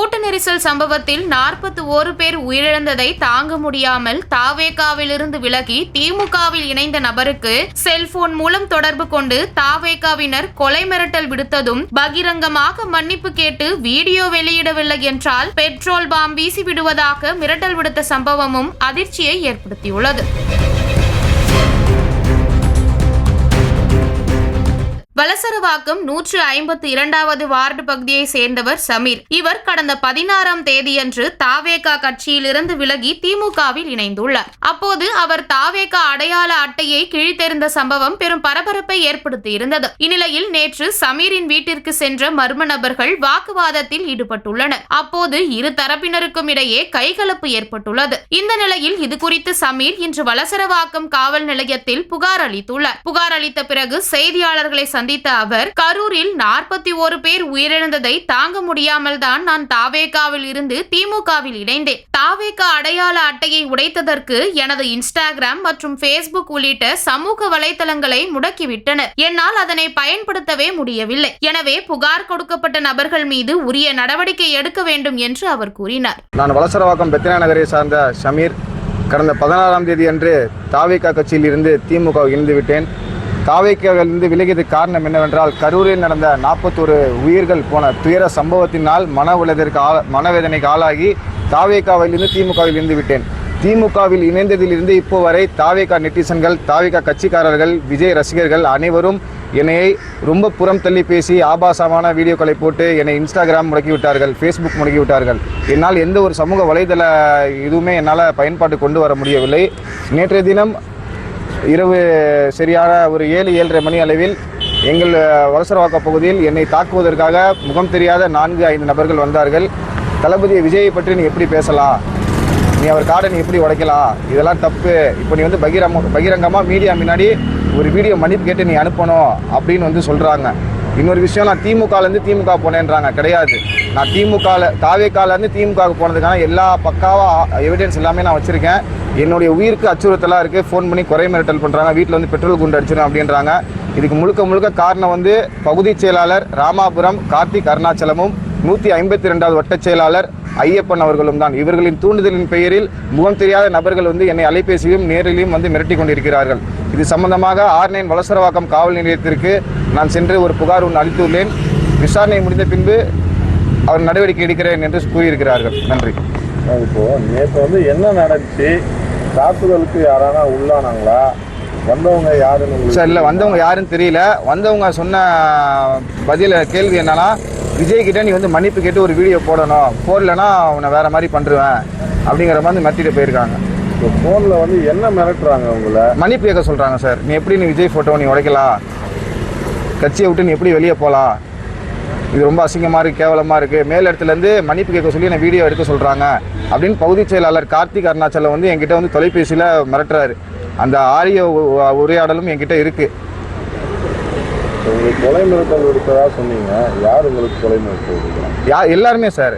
கூட்ட நெரிசல் சம்பவத்தில் நாற்பத்தி ஒரு பேர் உயிரிழந்ததை தாங்க முடியாமல் தாவேகாவிலிருந்து விலகி திமுகவில் இணைந்த நபருக்கு செல்போன் மூலம் தொடர்பு கொண்டு தாவேகாவினர் கொலை மிரட்டல் விடுத்ததும் பகிரங்கமாக மன்னிப்பு கேட்டு வீடியோ வெளியிடவில்லை என்றால் பெட்ரோல் பாம் வீசி விடுவதாக மிரட்டல் விடுத்த சம்பவமும் அதிர்ச்சியை ஏற்படுத்தியுள்ளது. வலசரவாக்கம் நூற்று ஐம்பத்தி இரண்டாவது வார்டு பகுதியை சேர்ந்தவர் சமீர். இவர் கடந்த பதினாறாம் தேதியன்று தாவேகா கட்சியிலிருந்து விலகி திமுகவில் இணைந்துள்ளார். அப்போது அவர் தாவேகா அடையாள அட்டையை கிழித்தெறிந்த சம்பவம் பெரும் பரபரப்பை ஏற்படுத்தியிருந்தது. இந்நிலையில் நேற்று சமீரின் வீட்டிற்கு சென்ற மர்ம நபர்கள் வாக்குவாதத்தில் ஈடுபட்டுள்ளனர். அப்போது இரு தரப்பினருக்கும் இடையே கைகலப்பு ஏற்பட்டுள்ளது. இந்த நிலையில் இது குறித்து சமீர் இன்று வலசரவாக்கம் காவல் நிலையத்தில் புகார் அளித்துள்ளார். புகார் அளித்த பிறகு செய்தியாளர்களை கண்டித்த அவர் கரூரில் நாற்பத்தி ஒரு பேர் உயிரிழந்ததை தாங்க முடியாமல் தான் நான் தாவேகாவில் இருந்து திமுகவில் இணைந்தேன். தாவேகா அடையாள அட்டையை உடைத்ததற்கு எனது இன்ஸ்டாகிராம் மற்றும் பேஸ்புக் உள்ளிட்ட சமூக வலைதளங்களை முடக்கிவிட்டனர். என்னால் அதனை பயன்படுத்தவே முடியவில்லை. எனவே புகார் கொடுக்கப்பட்ட நபர்கள் மீது உரிய நடவடிக்கை எடுக்க வேண்டும் என்று அவர் கூறினார். நான் வலசரவாக்கம் பெத்தனா நகரை சார்ந்த ஷமீர் கடந்த பதினாறாம் தேதி அன்று தாவேகா கட்சியில் இருந்து திமுக இணைந்து விட்டேன் தாவேக்காவிலிருந்து விலகியது காரணம் என்னவென்றால் கரூரில் நடந்த நாற்பத்தொரு உயிர்கள் போன துயர சம்பவத்தினால் மன உலகிற்கு ஆ மனவேதனைக்கு ஆளாகி தாவேக்காவிலிருந்து திமுகவில் இருந்து விட்டேன். திமுகவில் இணைந்ததிலிருந்து இப்போ வரை தாவேகா நெட்டிசன்கள் தாவேகா கட்சிக்காரர்கள் விஜய் ரசிகர்கள் அனைவரும் என்னை ரொம்ப புறம் தள்ளி பேசி ஆபாசமான வீடியோக்களை போட்டு என்னை இன்ஸ்டாகிராம் முடக்கிவிட்டார்கள் ஃபேஸ்புக் முடக்கிவிட்டார்கள். என்னால் எந்த ஒரு சமூக வலைதள இதுவுமே என்னால் பயன்பாட்டு கொண்டு வர முடியவில்லை. நேற்றைய தினம் இரவு சரியான ஒரு ஏழு ஏழரை மணி அளவில் எங்கள் வலசரவாக்க பகுதியில் என்னை தாக்குவதற்காக முகம் தெரியாத நான்கு ஐந்து நபர்கள் வந்தார்கள். தளபதி விஜயை பற்றி நீ எப்படி பேசலாம்? நீ அவர் கார்டை நீ எப்படி உடைக்கலாம்? இதெல்லாம் தப்பு. இப்போ நீ வந்து பகிரங்க பகிரங்கமாக மீடியா முன்னாடி ஒரு வீடியோ மன்னிப்பு கேட்டு நீ அனுப்பணும் அப்படின்னு வந்து சொல்கிறாங்க இன்னொரு விஷயம் நான் திமுகலேருந்து திமுக போனேன்றாங்க. கிடையாது. நான் திமுகவில் தாவேக்காலேருந்து திமுகவுக்கு போனதுக்கான எல்லா பக்காவாக எவிடன்ஸ் எல்லாமே நான் வச்சுருக்கேன். என்னுடைய உயிருக்கு அச்சுறுத்தலாக இருக்குது ஃபோன் பண்ணி குறை மிரட்டல் பண்ணுறாங்க வீட்டில் வந்து பெட்ரோல் குண்டு அடிச்சிடும் அப்படின்றாங்க. இதுக்கு முழுக்க முழுக்க காரணம் வந்து பகுதி செயலாளர் ராமாபுரம் கார்த்திக் அருணாச்சலமும் நூற்றி ஐம்பத்தி ரெண்டாவது வட்ட செயலாளர் ஐயப்பன் அவர்களும் தான். இவர்களின் தூண்டுதலின் பெயரில் முகம் தெரியாத நபர்கள் வந்து என்னை அலைபேசியிலும் நேரிலும் வந்து மிரட்டி கொண்டிருக்கிறார்கள். இது சம்பந்தமாக ஆர் நைன் வலசரவாக்கம் காவல் நிலையத்திற்கு நான் சென்று ஒரு புகார் ஒன்று அளித்துள்ளேன். விசாரணை முடிந்த பின்பு அவர் நடவடிக்கை எடுக்கிறேன் என்று கூறியிருக்கிறார்கள். நன்றி. இப்போ நேற்று வந்து என்ன நடந்துச்சு? தாக்குதலுக்கு யாரானா உள்ளானாங்களா? வந்தவங்க யாருன்னு சார் இல்லை வந்தவங்க யாருன்னு தெரியல. வந்தவங்க சொன்ன பதில கேள்வி என்னன்னா விஜய் கிட்ட நீ வந்து மன்னிப்பு கேட்டு ஒரு வீடியோ போடணும். போடலன்னா அவனை வேற மாதிரி பண்ணுருவேன் அப்படிங்கிற மாதிரி மிரட்டிட்டு போயிருக்காங்க. ஃபோனில் வந்து என்ன மிரட்டுறாங்க உங்களை? மன்னிப்பு கேட்க சொல்றாங்க சார் நீ எப்படி நீ விஜய் போட்டோ நீ உடைக்கலாம் கட்சியை விட்டு நீ எப்படி வெளியே போகலாம் இது ரொம்ப அசிங்கமாக இருக்குது கேவலமாக இருக்குது மேல் இடத்துலேருந்து மன்னிப்பு கேட்க சொல்லி என்னை வீடியோ எடுக்க சொல்கிறாங்க அப்படின்னு பகுதி செயலாளர் கார்த்திக் அருணாச்சலம் வந்து என்கிட்ட வந்து தொலைபேசியில் மிரட்டுறாரு. அந்த ஆரிய உரையாடலும் என்கிட்ட இருக்குது உங்களுக்கு கொலை மிரட்டல் விடுத்ததா சொன்னீங்க யார் உங்களுக்கு கொலை மிரட்டல் விடுக்கிறா யா எல்லாருமே சார்